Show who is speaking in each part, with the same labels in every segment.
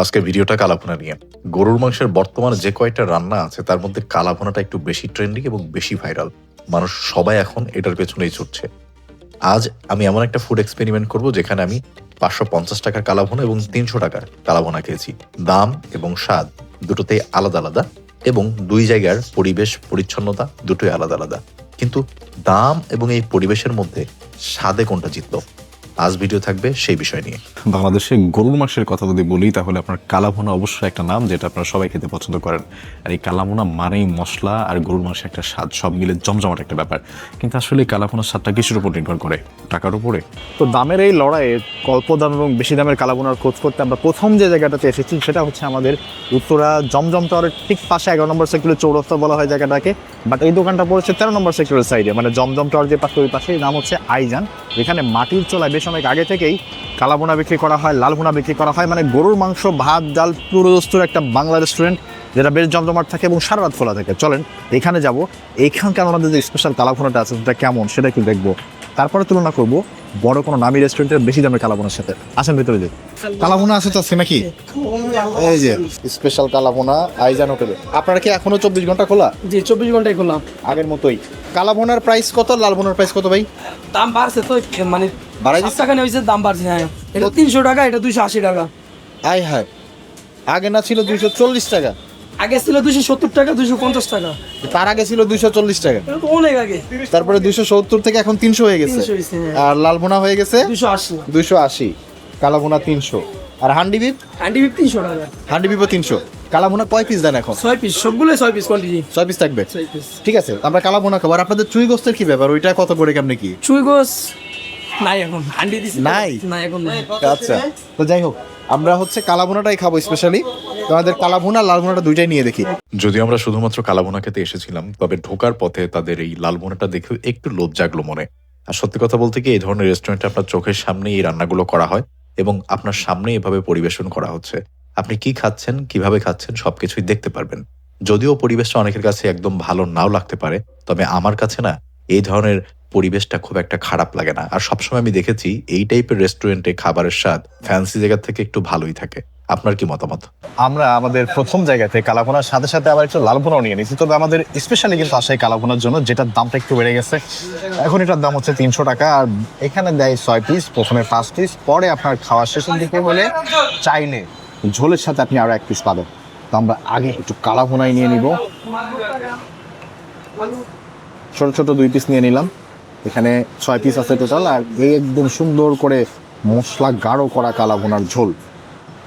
Speaker 1: আজকের ভিডিওটা কালাভুনা নিয়ে। গরুর মাংসের বর্তমানে যে কয়েকটা রান্না আছে, তার মধ্যে কালাভুনাটা একটু বেশি ট্রেন্ডিং এবং বেশি ভাইরাল। মানুষ সবাই এখন এটার পেছনেই ছুটছে। আজ আমি এমন একটা ফুড এক্সপেরিমেন্ট করব যেখানে আমি পাঁচশো পঞ্চাশ টাকার কালাভুনা এবং তিনশো টাকার কালাভুনা খেয়েছি। দাম এবং স্বাদ দুটোতেই আলাদা আলাদা এবং দুই জায়গার পরিবেশ পরিচ্ছন্নতা দুটোই আলাদা আলাদা। কিন্তু দাম এবং এই পরিবেশের মধ্যে স্বাদে কোনটা জিতলো? আজ ভিডিও থাকবে সেই বিষয় নিয়ে।
Speaker 2: বাংলাদেশে গরুর মাংসের কথা যদি বলি তাহলে আপনার কালাভুনা অবশ্যই একটা নাম যেটা আপনারা সবাই খেতে পছন্দ করেন। আর এই কালাভুনা মানেই মশলা আর গরুর মাংসের একটা স্বাদ সব মিলে জমজমাট একটা ব্যাপার। কিন্তু আসলে কালাভুনার স্বাদটা কিসের উপর নির্ভর করে? টাকার উপরে?
Speaker 3: তো দামের এই লড়াইয়ে অল্প দাম এবং বেশি দামের কালাবোনার খোঁজ করতে আমরা প্রথম যে জায়গাটাতে এসেছি সেটা হচ্ছে আমাদের উত্তরা জমজম টাওয়ারের ঠিক পাশে এগারো নম্বর সেক্টরের চৌরস্তা বলা হয় জায়গাটাকে। বাট এই দোকানটা পড়েছে তেরো নম্বর সেক্টরের সাইডে মানে জমজম টাওয়ার যে পাশে ওই পাশে। নাম হচ্ছে আইজান। যেখানে মাটির চলায় বেশ অনেক আগে থেকেই কালাবোনা বিক্রি করা হয়, লাল ভুনা বিক্রি করা হয়। মানে গরুর মাংস, ভাত, ডাল, পুরোদস্তুর একটা বাংলা রেস্টুরেন্ট যেটা বেশ জমজমাট থাকে এবং সারা রাত খোলা থাকে। চলেন, এখানে যাব। এখানকার আমাদের যে স্পেশাল কালাভোনাটা আছে, সেটা কেমন, সেটা একটু দেখব। তারপরে তুলনা করব বড় কোনো নামি রেস্টুরেন্টের বেশি দামের কালাভুনার সাথে। আসেন ভিতরে যে কালাভুনা আছে তো আছে নাকি? এই যে স্পেশাল কালাভুনা আইজান হোটেলে। আপনারা কি এখনও চব্বিশ ঘণ্টা খোলা?
Speaker 4: জি চব্বিশ ঘন্টায় করলাম
Speaker 3: আগের মতোই। কালাভুনার প্রাইস কত? লাল ভুনার প্রাইস কত ভাই?
Speaker 4: দাম বাড়ছে তো মানে
Speaker 3: বাড়াই দিচ্ছে?
Speaker 4: টাকা হয়েছে দাম বাড়ছে হ্যাঁ। এটা তিনশো টাকা এটা দুইশো আশি টাকা।
Speaker 3: আয় হায়। আগে না ছিল দুইশো চল্লিশ টাকা।
Speaker 4: আগে ছিল দুইশো সত্তর টাকা দুইশো পঞ্চাশ টাকা।
Speaker 3: তার আগে ছিল দুইশো চল্লিশ টাকা।
Speaker 4: অনেক আগে।
Speaker 3: তারপরে দুইশো সত্তর থেকে এখন তিনশো হয়ে গেছে।
Speaker 4: 300 হয়েছে, হ্যাঁ।
Speaker 3: আর লাল ভুনা হয়ে গেছে
Speaker 4: দুইশো আশি।
Speaker 3: দুইশো আশি কালাভুনা তিনশো। আর হান্ডি বিপ?
Speaker 4: হ্যান্ডি বিপ তিনশো টাকা।
Speaker 3: হান্ডি বিপও তিনশো। কালাভুনা কয় পিস দেন এখন?
Speaker 4: ছয় পিস সবগুলোই ছয় পিস কোয়ান্টিটি
Speaker 3: ছয় পিস থাকবে। ঠিক আছে আমরা কালাভুনা খাব। আর আপনাদের চুই গোস্তের কি ব্যাপার? ওইটা কত করে কেমনি কি?
Speaker 4: চুই গোস নাই এখন। হান্ডি দিছি
Speaker 3: নাই?
Speaker 4: না এখন।
Speaker 3: আচ্ছা তো যাই হোক আমরা হচ্ছে কালাভুনাটাই খাব স্পেশালি তোমাদের কালাভুনা লাল ভুনাটা দুইটাই নিয়ে দেখি।
Speaker 1: যদিও আমরা শুধুমাত্র কালাভুনা খেতে এসেছিলাম, তবে ঢোকার পথে তাদের এই লালভুনাটা দেখে একটু লোভ জাগলো মনে। আর সত্যি কথা বলতে কি, এই ধরনের রেস্টুরেন্টে আপনার চোখের সামনে এই রান্নাগুলো করা হয় এবং আপনার সামনে এভাবে পরিবেশন করা হচ্ছে। আপনি কি খাচ্ছেন, কীভাবে খাচ্ছেন, সবকিছুই দেখতে পারবেন। যদিও পরিবেশটা অনেকের কাছে একদম ভালো নাও লাগতে পারে, তবে আমার কাছে না, এই ধরনের পরিবেশটা খুব একটা খারাপ লাগে না। আর সবসময় আমি দেখেছি, এই টাইপের রেস্টুরেন্টে খাবারের স্বাদ ফ্যান্সি জায়গার থেকে একটু ভালোই থাকে। আপনার কি মতামত?
Speaker 3: আমরা আমাদের প্রথম জায়গাতে কালাভুনার সাথে সাথে আবার একটু লাল ভুনাও নিয়ে নিয়েছি তবে আমাদের স্পেশালি কিন্তু আসে কালাভুনার জন্য, যেটার দামটা একটু বেড়ে গেছে। এখন এটার দাম হচ্ছে তিনশো টাকা, আর এখানে দেয় ছয় পিস প্রথমে পাঁচ পিস পরে আপনার খাওয়ার শেষের দিকে হলে চাইলে ঝোলের সাথে আপনি আরও এক পিস পাবেন। তো আমরা আগে একটু কালাভুনাই নিয়ে নিব। ছোট ছোট দুই পিস নিয়ে নিলাম। এখানে ছয় পিস আছে টোটাল আর এই একদম সুন্দর করে মশলা গাঢ় করা কালাভুনার ঝোল।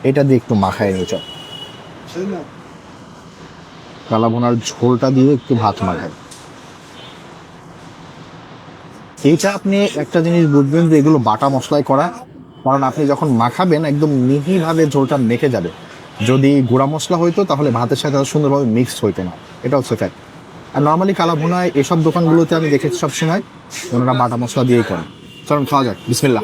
Speaker 3: এটা দিয়ে একটু মাখায় নিয়ে চল। কালাভুনার ঝোলটা দিয়ে একটু ভাত মাখায়। এইটা আপনি একটা জিনিস বুঝবেন যে এগুলো বাটা মশলায় করা, কারণ আপনি যখন মাখাবেন একদম মিহিভাবে ঝোলটা মেখে যাবে। যদি গুঁড়া মশলা হইতো তাহলে ভাতের সাথে সুন্দরভাবে মিক্সড হইতো না। এটা হচ্ছে ফ্যাক্ট আর নর্মালি কালাভুনায় এসব দোকানগুলোতে আমি দেখেছি সবসময় ওনারা বাটা মশলা দিয়েই করেন। চলুন খাওয়া যাক। বিসমিল্লা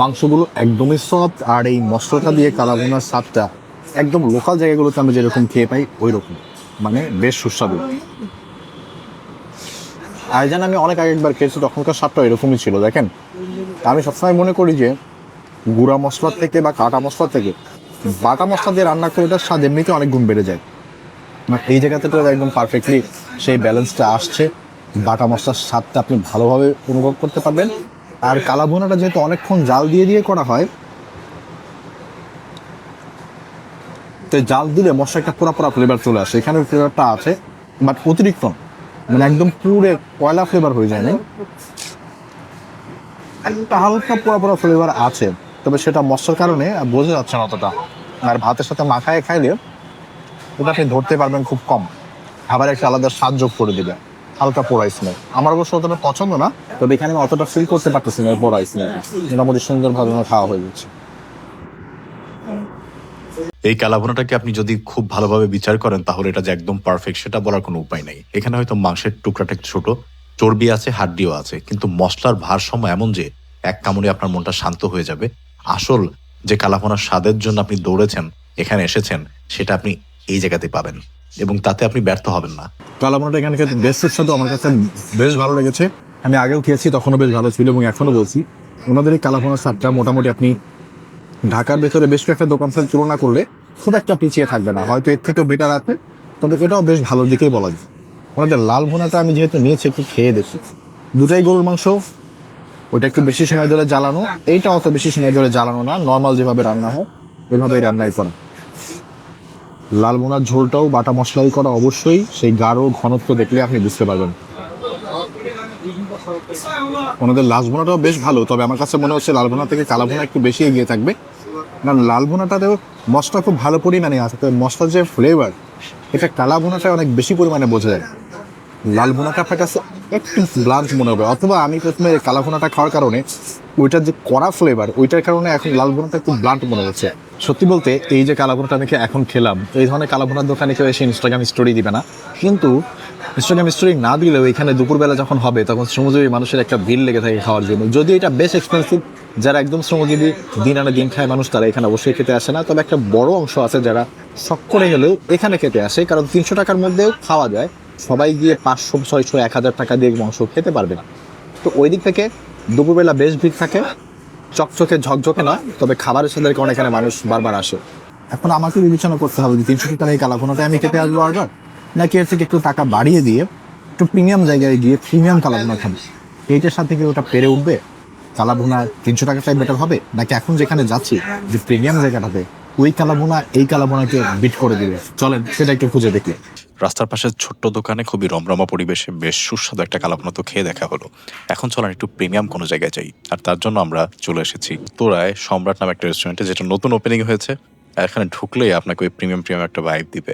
Speaker 3: মাংসগুলো একদমই সফট আর এই মশলাটা দিয়ে কালাভুনার স্বাদটা একদম লোকাল জায়গাগুলোতে আমরা যেরকম খেয়ে পাই ওই রকম মানে বেশ সুস্বাদু। আর আইজান আমি অনেক আগে একবার খেয়েছি, তখনকার স্বাদটা এরকমই ছিল, দেখেন? আমি সবসময় মনে করি যে গুঁড়া মশলা থেকে বা কাটা মশলা থেকে, বাটা মশলা দিয়ে রান্না করে এটার স্বাদ এমনিতে অনেক গুণ বেড়ে যায়। আর এই জায়গাতে তো একদম পারফেক্টলি সেই ব্যালেন্সটা আসছে। বাটা মশলার স্বাদটা আপনি ভালোভাবে অনুভব করতে পারবেন। আর কালাভুনাটা যেহেতু অনেকক্ষণ জাল দিয়ে দিয়ে করা হয়, তো জাল দিলে মশলা একটা পোড়া পোড়া ফ্লেভার চলে আসে। এখানে ফ্লেভারটা আছে বাট অতিরিক্ত মানে একদম পুরে কয়লা ফ্লেভার হয়ে যায় না। হালকা পোড়া পোড়া ফ্লেভার আছে। তবে সেটা মশলার কারণে বোঝা যাচ্ছে না অতটা। আর ভাতের সাথে মাখায় খাইলে ওটা আপনি ধরতে পারবেন খুব কম। খাবার একটা আলাদা স্বাদ যোগ করে দিবে। হালকা পোড়া স্মেল আমার অবশ্য অতটা পছন্দ না, তবে এখানে অতটা ফিল করতে পারতেছি না পোড়া স্মেল মোটামুটি সুন্দরভাবে খাওয়া হয়ে যাচ্ছে।
Speaker 1: এই কালাভুনাটাকে আপনি যদি খুব ভালোভাবে বিচার করেন, তাহলে এটা যে একদম পারফেক্ট সেটা বলার কোনো উপায় নেই। এখানে হয়তো মাংসের টুকরাটা ছোট, চর্বি আছে, হাড্ডিও আছে, কিন্তু মশলার ভারসাম্য এমন যে এক কামড়ে আপনার মনটা শান্ত হয়ে যাবে। আসল যে কালাভুনার স্বাদের জন্য আপনি দৌড়েছেন, এখানে এসেছেন, সেটা আপনি এই জায়গাতে পাবেন। এবং তাতে আপনি ব্যর্থ হবেন না।
Speaker 3: কালাভুনাটা এখানে বেশ সুস্বাদু আমার কাছে বেশ ভালো লেগেছে। আমি আগেও খেয়েছি, তখনও বেশ ভালো ছিল এবং এখনও বলছি, ওনাদের এই কালাভুনার স্বাদটা মোটামুটি আপনি ঢাকার ভেতরে বেশ কয়েকটা দোকান সাথে তুলনা করলে খুব একটা পিছিয়ে থাকবে না। হয়তো এর থেকেও বেটার আছে, তবে এটাও বেশ ভালো দিকেই বলা যায়। ওনাদের লাল ভুনাটা আমি যেহেতু নিয়েছি, একটু খেয়ে দেখি। দুটাই গরুর মাংস ওইটা একটু বেশি সময় ধরে জ্বালানো। এইটা অত বেশি সময় ধরে জ্বালানো না নর্মাল যেভাবে রান্না হয়, ওইভাবেই রান্নাই করা। লাল বোনার ঝোলটাও, বাটা মশলাই করা অবশ্যই, সেই গাঢ় ঘনত্ব দেখলে আপনি বুঝতে পারবেন। ওনাদের লাল বোনাটাও বেশ ভালো, তবে আমার কাছে মনে হচ্ছে লাল বোনা থেকে কালা বোনা একটু বেশি এগিয়ে থাকবে। কারণ লাল বোনাটাতেও মশলা খুব ভালো পরিমাণে আছে তবে মশলার যে ফ্লেভার এটা কালা বোনাটা অনেক বেশি পরিমাণে বোঝা যায়। লাল বোনাটা আপনার কাছে একটু ব্লান্ট মনে হবে। অথবা আমি প্রথমে কালা বোনাটা খাওয়ার কারণে ওইটার যে কড়া ফ্লেভার ওইটার কারণে এখন লাল বোনাটা একটু ব্লান্ট মনে হচ্ছে। সত্যি বলতে, এই যে কালা বোনাটা আমি এখন খেলাম, এই ধরনের কালা বোনার দোকানে কেউ এসে ইনস্টাগ্রাম স্টোরি দিবে না। কিন্তু ইনস্টাগ্রাম স্টোরি না দিলেও এখানে দুপুরবেলা যখন হবে, তখন শ্রমজীবী মানুষের একটা ভিড় লেগে থাকে খাওয়ার জন্য। যদি এটা বেশ এক্সপেন্সিভ যারা একদম শ্রমজীবী, দিন আনে দিন খায় মানুষ, তারা এখানে অবশ্যই খেতে আসে না। তবে একটা বড় অংশ আছে যারা শখ করে হলেও এখানে খেতে আসে, কারণ তিনশো টাকার মধ্যেও খাওয়া যায়। সবাই গিয়ে পাঁচশো, ছয়শো, এক হাজার টাকা দিয়ে মাংস খেতে পারবে না। তো ওই দিক থেকে দুপুরবেলা বেশ ভিড় থাকে। চকচকে, ঝকঝকে নয়, তবে খাবারের সাথে কারণে এখানে মানুষ বারবার আসে। এখন আমাকে বিবেচনা করতে হবে যে তিনশো টাকা এই কালাভুনাটা আমি খেতে আসব আবার নাকি এর থেকে একটু টাকা বাড়িয়ে দিয়ে একটু প্রিমিয়াম জায়গায় গিয়ে প্রিমিয়াম কালাভুনা খাব? এইটার সাথে কি ওটা পেরে উঠবে? কালাভুনা তিনশো টাকাটাই বেটার হবে? নাকি এখন যেখানে যাচ্ছি, যে প্রিমিয়াম জায়গাটাতে ওই কালাভুনা এই কালাভুনাকে বিট করে দিবে। চলেন, সেটা একটু খুঁজে দেখি।
Speaker 1: রাস্তার পাশে ছোট্ট দোকানে খুবই রমরমা পরিবেশে বেশ সুস্বাদু একটা কালাভুনা তো খেয়ে দেখা হলো। এখন চলেন একটু প্রিমিয়াম কোনো জায়গায় যাই। আর তার জন্য আমরা চলে এসেছি তোরায় সম্রাট নামে একটা রেস্টুরেন্টে যেটা নতুন ওপেনিং হয়েছে। এখানে ঢুকলেই আপনাকে ওই প্রিমিয়াম প্রিমিয়াম একটা ভাইব দিবে।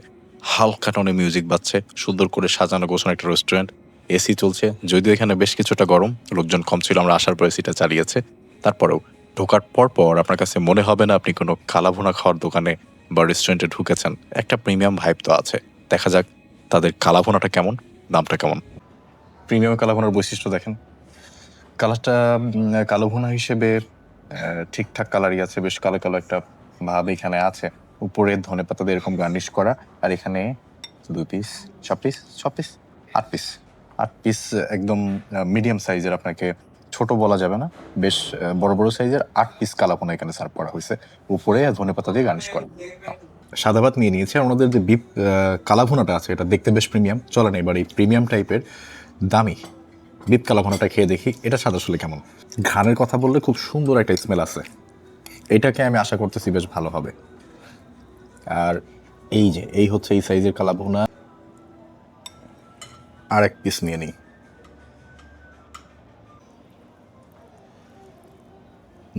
Speaker 1: হালকা টনে মিউজিক বাজছে, সুন্দর করে সাজানো গোছানো একটা রেস্টুরেন্ট এসি চলছে, যদিও এখানে বেশ কিছুটা গরম, লোকজন কম ছিল, আমরা আসার পর এসিটা চালিয়েছে। তারপরেও ঢোকার পর পর আপনার কাছে মনে হবে না আপনি কোনো কালাভুনা খাওয়ার দোকানে বা রেস্টুরেন্টে ঢুকেছেন। একটা প্রিমিয়াম ভাইব তো আছে। দেখা যাক তাদের কালাভুনাটা কেমন দামটা কেমন।
Speaker 2: প্রিমিয়াম কালাভুনার বৈশিষ্ট্য দেখেন। কালারটা উম, কালো ভুনা হিসেবে ঠিকঠাক কালারই আছে বেশ কালো কালো একটা ভাব এখানে আছে। উপরে ধনে পাতা এরকম গার্নিশ করা আর এখানে দুই পিস ছ পিস ছ পিস আট পিস আট পিস একদম মিডিয়াম সাইজের আপনাকে ছোট বলা যাবে না, বেশ বড় বড় সাইজের আট পিস কালাভুনা এখানে সার্ভ করা হয়েছে। উপরে ধনে পাতা দিয়ে গার্নিশ করা। সাদা ভাত নিয়ে নিয়েছে, আর ওনাদের যে বিপ কালাভুনাটা আছে, এটা দেখতে বেশ প্রিমিয়াম চলে না এবার এই প্রিমিয়াম টাইপের দামি বিপ কালাভুনাটা খেয়ে দেখি, এটা স্বাদ আসলে কেমন? ঘানের কথা বললে খুব সুন্দর একটা স্মেল আছে। এটাকে আমি আশা করতেছি বেশ ভালো হবে। আর এই যে, এই হচ্ছে এই সাইজের কালাভুনা। আর এক পিস নিয়ে নিই।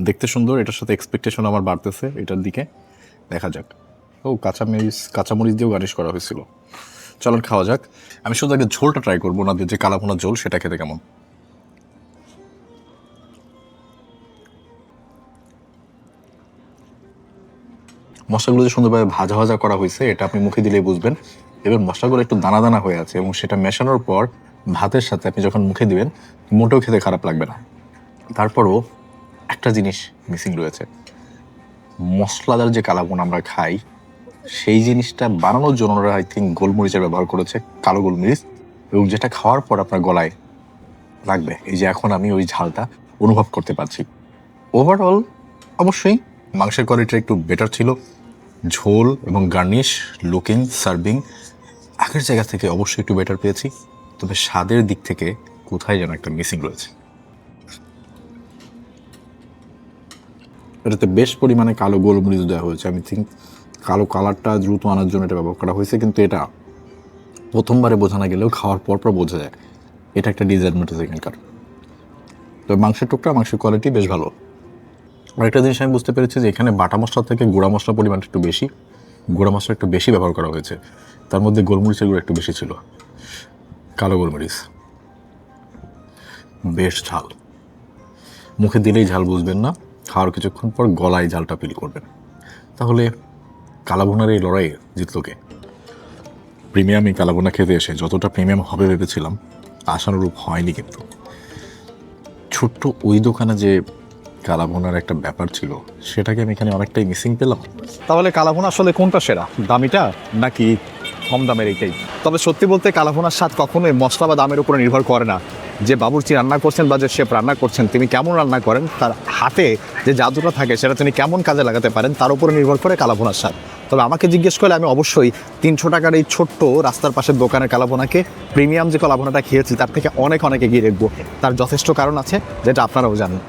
Speaker 2: দেখতে সুন্দর, এটার সাথে এক্সপেকটেশন আমার বাড়তেছে এটার দিকে। দেখা যাক। ও, কাঁচামরিচ কাঁচামরিচ দিয়েও গার্নিশ করা হয়েছিল। চলুন খাওয়া যাক। আমি শুধু আগে ঝোলটা ট্রাই করব ওনাদের যে কালাভুনা ঝোল, সেটা খেতে কেমন। মশলাগুলো যে সুন্দরভাবে ভাজা ভাজা করা হয়েছে, এটা আপনি মুখে দিলেই বুঝবেন। এবার মশলাগুলো একটু দানা দানা হয়ে আছে এবং সেটা মেশানোর পর ভাতের সাথে আপনি যখন মুখে দিবেন, মোটেও খেতে খারাপ লাগবে না। তারপরও একটা জিনিস মিসিং রয়েছে। মশলাদার যে কালাভুন আমরা খাই, সেই জিনিসটা বানানোর জন্য ওরা আই থিঙ্ক গোলমরিচের ব্যবহার করেছে, কালো গোলমরিচ। এবং যেটা খাওয়ার পর আপনার গলায় লাগবে, এই যে এখন আমি ওই ঝালটা অনুভব করতে পারছি। ওভারঅল অবশ্যই মাংসের কোয়ালিটি একটু বেটার ছিল। ঝোল এবং গার্নিশ লুকিং সার্ভিং আগের জায়গা থেকে অবশ্যই একটু বেটার পেয়েছি। তবে স্বাদের দিক থেকে কোথায় যেন একটা মিসিং রয়েছে। এটাতে বেশ পরিমাণে কালো গোলমরিচ দেওয়া হয়েছে। আমি থিঙ্ক কালো কালারটা দ্রুত আনার জন্য এটা ব্যবহার করা হয়েছে, কিন্তু এটা প্রথমবারে বোঝা না গেলেও খাওয়ার পর পর বোঝা যায়। এটা একটা ডিসঅ্যাডভান্টেজ এখানকার তো মাংসের টুকরা, মাংসের কোয়ালিটি বেশ ভালো। আরেকটা জিনিস আমি বুঝতে পেরেছি যে এখানে বাটা মশলা থেকে গুঁড়া মশলার পরিমাণটা একটু বেশি। গুঁড়া মশলা একটু বেশি ব্যবহার করা হয়েছে। তার মধ্যে গোলমরিচের গুঁড়ো একটু বেশি ছিল। কালো গোলমরিচ। বেশ ঝাল। মুখে দিলেই ঝাল, বুঝবেন না। খাওয়ার কিছুক্ষণ পর গলায় জালটা ফিল করবেন। তাহলে কালাভুনার এই লড়াইয়ে জিতলো কে? প্রিমিয়াম এই কালাভুনা খেতে এসে যতটা প্রিমিয়াম হবে ভেবেছিলাম, আশানুরূপ হয়নি কিন্তু। ছোট্ট ওই দোকানে যে কালাভুনার একটা ব্যাপার ছিল, সেটাকে আমি এখানে অনেকটাই মিসিং পেলাম।
Speaker 3: তাহলে কালাভুনা আসলে কোনটা সেরা? দামিটা নাকি কম দামের এইটাই? তবে সত্যি বলতে কালাভুনার স্বাদ কখনোই মশলা বা দামের উপরে নির্ভর করে না। যে বাবুর্চি রান্না করছেন বা যে শেফ রান্না করছেন, তিনি কেমন রান্না করেন, তার হাতে যে জাদুটা থাকে, সেটা তিনি কেমন কাজে লাগাতে পারেন, তার উপরে নির্ভর করে কালাভুনার স্বাদ। তবে আমাকে জিজ্ঞেস করলে আমি অবশ্যই তিনশো টাকার এই ছোট্ট রাস্তার পাশের দোকানের কালাভুনাকে প্রিমিয়াম যে কালাভুনাটা খেয়েছি, তার থেকে অনেক অনেক এগিয়ে রাখব তার যথেষ্ট কারণ আছে, যেটা আপনারাও জানেন।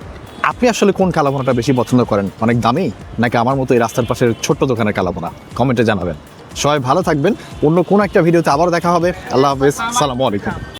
Speaker 3: আপনি আসলে কোন কালাভোনাটা বেশি পছন্দ করেন? অনেক দামি? নাকি আমার মতো এই রাস্তার পাশের ছোট্ট দোকানের কালাভোনা? কমেন্টে জানাবেন। সবাই ভালো থাকবেন। অন্য কোন একটা ভিডিওতে আবার দেখা হবে। আল্লাহ হাফেজ। সালামু আলাইকুম।